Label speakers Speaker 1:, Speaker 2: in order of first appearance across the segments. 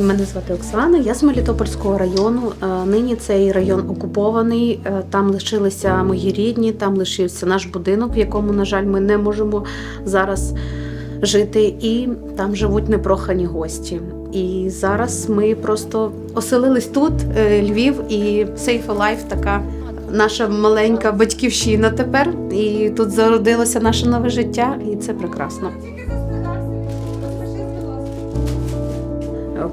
Speaker 1: Мене звати Оксана. Я з Мелітопольського району. Е, Нині цей район окупований. Е, Там лишилися мої рідні, там лишився наш будинок, в якому, на жаль, ми не можемо зараз жити. І там живуть непрохані гості. І зараз ми просто оселились тут, е, Львів, і Safe Alive така наша маленька батьківщина тепер. І тут зародилося наше нове життя, і це прекрасно.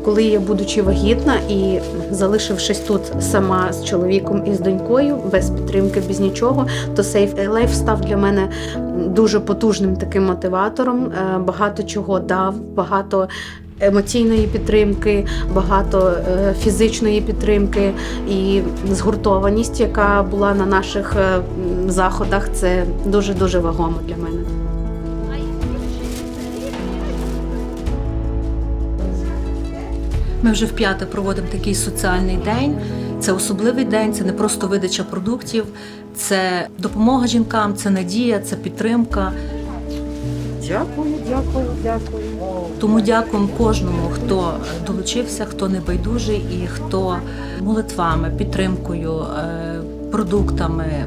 Speaker 1: Коли я, будучи вагітна і залишившись тут сама з чоловіком і з донькою, без підтримки, без нічого, то Safe Life став для мене дуже потужним таким мотиватором. Е, Багато чого дав, багато емоційної підтримки, багато е, фізичної підтримки і згуртованість, яка була на наших е, заходах, це дуже дуже вагомо для мене.
Speaker 2: Ми вже вп'яте проводимо такий соціальний день. Це особливий день, це не просто видача продуктів, це допомога жінкам, це надія, це підтримка.
Speaker 3: Дякую, дякую, дякую.
Speaker 2: Тому дякуємо кожному, хто долучився, хто не байдужий і хто молитвами, підтримкою, е, продуктами,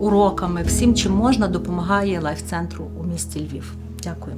Speaker 2: уроками, всім, чим можна, допомагає лайф-центру у місті Львів. Дякую.